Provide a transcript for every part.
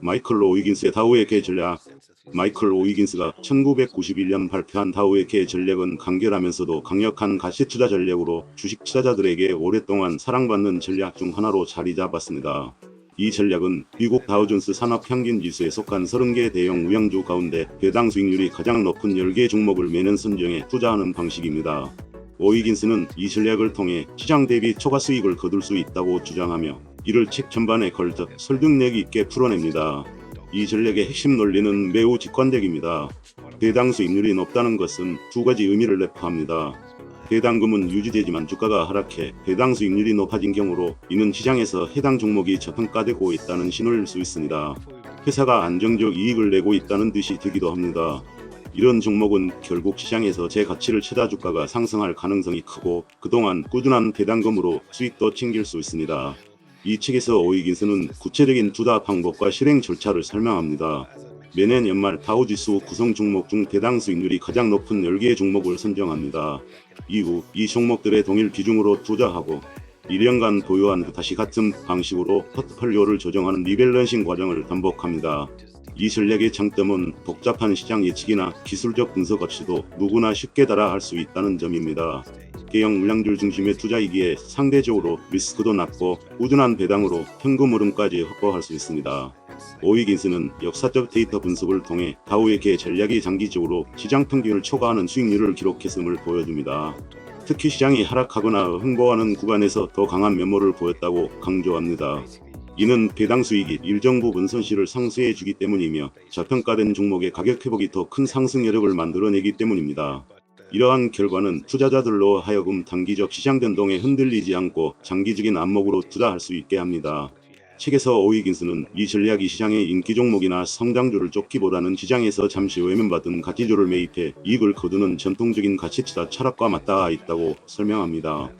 마이클 오이긴스의 다우의 개 전략 마이클 오이긴스가 1991년 발표한 다우의 개 전략은 간결하면서도 강력한 가치 투자 전략으로 주식 투자자들에게 오랫동안 사랑받는 전략 중 하나로 자리 잡았습니다. 이 전략은 미국 다우존스 산업평균지수에 속한 30개 대형 우량주 가운데 배당 수익률이 가장 높은 10개 종목을 매년 선정해 투자하는 방식입니다. 오이긴스는 이 전략을 통해 시장 대비 초과 수익을 거둘 수 있다고 주장하며 이를 책 전반에 걸쳐 설득력 있게 풀어냅니다. 이 전략의 핵심 논리는 매우 직관적입니다. 배당 수익률이 높다는 것은 두 가지 의미를 내포합니다. 배당금은 유지되지만 주가가 하락해 배당 수익률이 높아진 경우로 이는 시장에서 해당 종목이 저평가되고 있다는 신호일 수 있습니다. 회사가 안정적 이익을 내고 있다는 뜻이 되기도 합니다. 이런 종목은 결국 시장에서 제 가치를 찾아 주가가 상승할 가능성이 크고 그동안 꾸준한 배당금으로 수익도 챙길 수 있습니다. 이 책에서 오이긴스는 구체적인 투자 방법과 실행 절차를 설명합니다. 매년 연말 다우지수 구성 종목 중 배당 수익률이 가장 높은 10개의 종목을 선정합니다. 이후 이 종목들의 동일 비중으로 투자하고 1년간 보유한 후 다시 같은 방식으로 포트폴리오를 조정하는 리밸런싱 과정을 반복합니다. 이 전략의 장점은 복잡한 시장 예측이나 기술적 분석 없이도 누구나 쉽게 따라할 수 있다는 점입니다. 개형 물량줄 중심의 투자이기에 상대적으로 리스크도 낮고 꾸준한 배당으로 현금 흐름까지 확보할 수 있습니다. 오이긴스는 역사적 데이터 분석을 통해 다우의 개 전략이 장기적으로 시장 평균을 초과하는 수익률을 기록했음을 보여줍니다. 특히 시장이 하락하거나 흥보하는 구간에서 더 강한 면모를 보였다고 강조합니다. 이는 배당 수익이 일정 부분 손실을 상쇄해 주기 때문이며 저평가된 종목의 가격 회복이 더 큰 상승 여력을 만들어내기 때문입니다. 이러한 결과는 투자자들로 하여금 단기적 시장 변동에 흔들리지 않고 장기적인 안목으로 투자할 수 있게 합니다. 책에서 오이긴스는 이 전략이 시장의 인기 종목이나 성장주를 쫓기보다는 시장에서 잠시 외면받은 가치주를 매입해 이익을 거두는 전통적인 가치투자 철학과 맞닿아 있다고 설명합니다.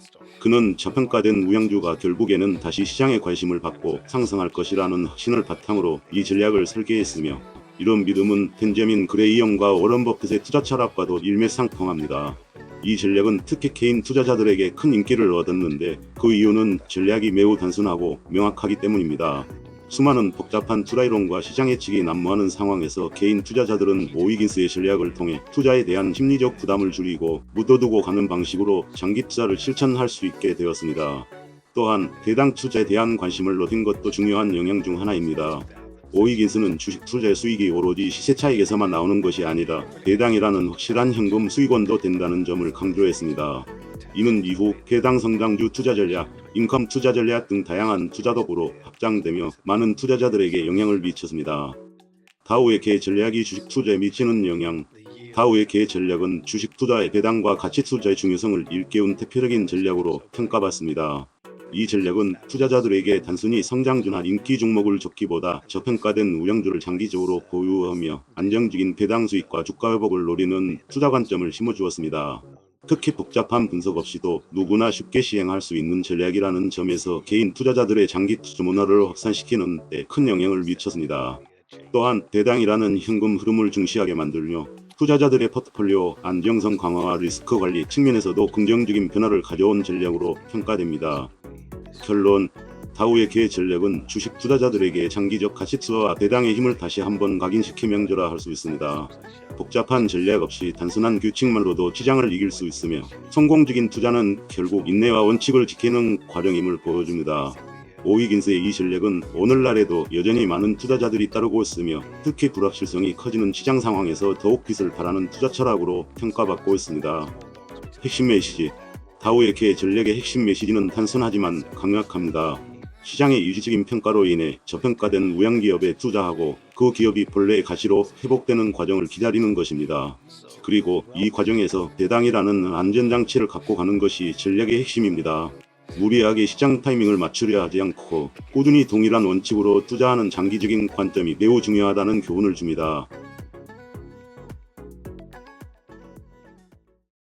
그는 저평가된 우량주가 결국에는 다시 시장의 관심을 받고 상승할 것이라는 확신을 바탕으로 이 전략을 설계했으며 이런 믿음은 벤저민 그레이엄과 워런 버핏의 투자 철학과도 일맥상통합니다. 이 전략은 특히 개인 투자자들에게 큰 인기를 얻었는데 그 이유는 전략이 매우 단순하고 명확하기 때문입니다. 수많은 복잡한 투자이론과 시장 예측이 난무하는 상황에서 개인 투자자들은 오이긴스의 전략을 통해 투자에 대한 심리적 부담을 줄이고 묻어두고 가는 방식으로 장기 투자를 실천할 수 있게 되었습니다. 또한 배당 투자에 대한 관심을 높인 것도 중요한 영향 중 하나입니다. 오이긴스는 주식 투자의 수익이 오로지 시세 차익에서만 나오는 것이 아니라 배당이라는 확실한 현금 수익원도 된다는 점을 강조했습니다. 이는 이후 해당 성장주 투자 전략, 인컴 투자 전략 등 다양한 투자 도구로 확장되며 많은 투자자들에게 영향을 미쳤습니다. 다우의 개 전략이 주식 투자에 미치는 영향 다우의 개 전략은 주식 투자의 배당과 가치 투자의 중요성을 일깨운 대표적인 전략으로 평가받습니다. 이 전략은 투자자들에게 단순히 성장주나 인기 종목을 줬기보다 저평가된 우량주를 장기적으로 보유하며 안정적인 배당 수익과 주가 회복을 노리는 투자 관점을 심어주었습니다. 특히 복잡한 분석 없이도 누구나 쉽게 시행할 수 있는 전략이라는 점에서 개인 투자자들의 장기 투자 문화를 확산시키는 데 큰 영향을 미쳤습니다. 또한 배당이라는 현금 흐름을 중시하게 만들며 투자자들의 포트폴리오 안정성 강화와 리스크 관리 측면에서도 긍정적인 변화를 가져온 전략으로 평가됩니다. 결론 다우의 개 전략은 주식 투자자들에게 장기적 가치 투자와 배당의 힘을 다시 한번 각인시켜 명절화할 수 있습니다. 복잡한 전략 없이 단순한 규칙만으로도 시장을 이길 수 있으며 성공적인 투자는 결국 인내와 원칙을 지키는 과정임을 보여줍니다. 오이긴스의 이 전략은 오늘날에도 여전히 많은 투자자들이 따르고 있으며 특히 불확실성이 커지는 시장 상황에서 더욱 빛을 발하는 투자 철학으로 평가받고 있습니다. 핵심 메시지 다우의 개 전략의 핵심 메시지는 단순하지만 강력합니다. 시장의 유지적인 평가로 인해 저평가된 우량기업에 투자하고 그 기업이 본래의 가치로 회복되는 과정을 기다리는 것입니다. 그리고 이 과정에서 대당이라는 안전장치를 갖고 가는 것이 전략의 핵심입니다. 무리하게 시장 타이밍을 맞추려 하지 않고 꾸준히 동일한 원칙으로 투자하는 장기적인 관점이 매우 중요하다는 교훈을 줍니다.